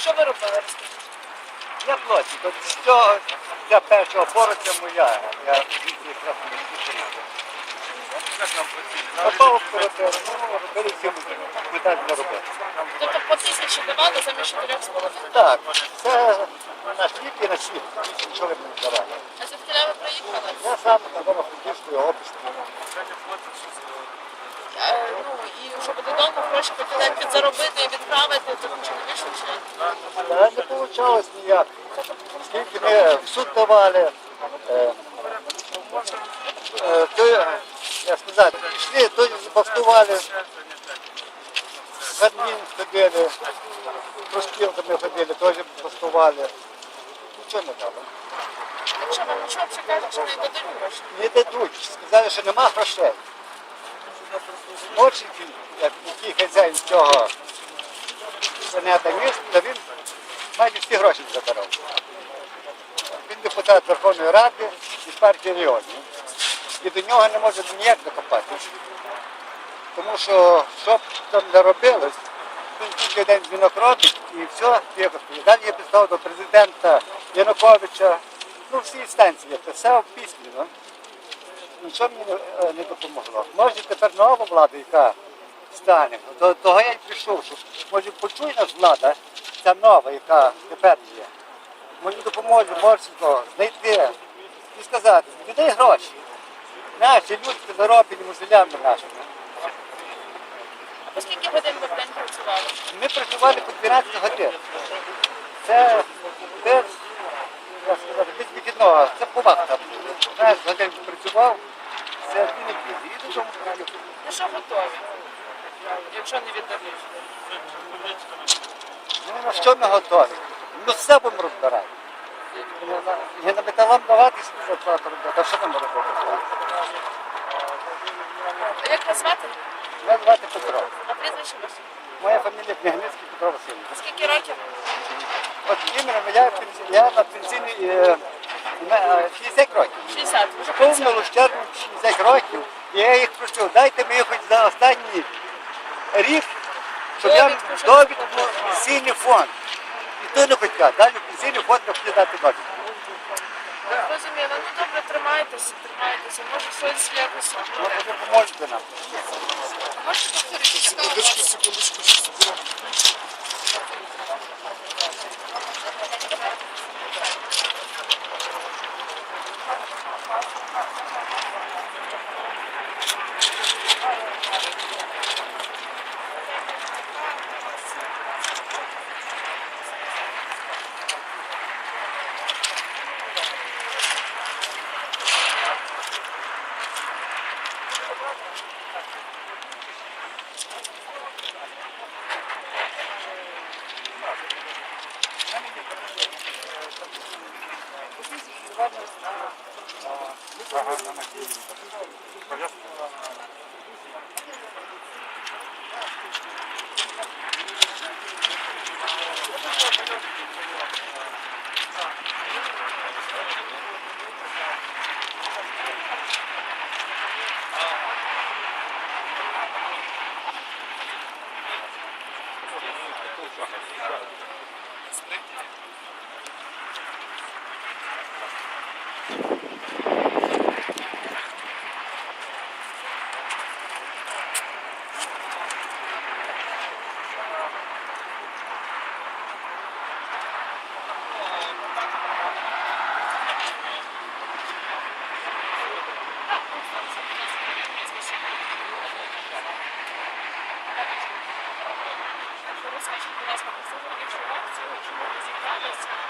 Що ви робили? Я плоті. От цього ця перша опора це моя. Я звідси якраз не спішив. Попав в коридор, ну, робили всі металь для роботи. Тобто по тисячі давали замість чотирьох з половиною? Так, це на хліб і на. Більше нічого не давали. А звідки ви приїхали? Я сам на Франківської області. Е, Ну, і щоб додому гроші хотіли підзаробити і відправити, то нічого не вийшло ні? Не вийшло ніяк. Скільки ми в суд давали, е, е, то, як сказати, пішли, то забастували, в адмін ходили, проспілками ходили, теж бастували. Нічого не дало. Якщо вам нічого кажуть, що не дадуть гроші. Не дадуть. Сказали, що нема грошей. Ночі, який хазяїн цього планета міст, то він майже всі гроші забирав. Він депутат Верховної Ради із партії регіонів. І до нього не може ніяк докопатися. Тому що що б там не робилось, він тільки день дзвінок робить і все, тихо стоїть. Далі я писав до президента Януковича, ну всі інстанції я писав письменно нічого мені не, е, не допомогло. Може тепер нова влада, яка стане. До того я й прийшов, що може почує нас влада, ця нова, яка тепер є. Мені допоможе Морсенко знайти і сказати, віддай гроші. Наші люди зароблені мусулями нашими. А по скільки годин ви в день працювали? Ми працювали по 12 годин. Це без, як сказати, без вихідного, це по вахтам. 12 годин працював, це дві неділі. І додому приїхав. Ну що готові? Якщо не віддадуть. Ну, на що ми готові? Ну все будемо розбирати. Не на- металам давати собі зарплату робити, а що нам робити? Як вас звати? Мене звати Петро. А прізвище ваше? Моя фамілія Княгницький Петро Васильович. Скільки років? От іменно я, я на пенсійній е, 60 років. 60. Ви вже Повному щербу 60 років. І я їх просив, дайте мені хоч за останній рік, щоб я Довідку, пенсійний фонд. І то не хотять. Далі в пенсійний фонд не хотять дати довідку. Розуміло. Ну добре, тримайтеся, тримайтеся. Може щось якось. Ну, ви поможете нам. Можете повторити? Секундочку, секундочку, сейчас уберем. Right. Eagles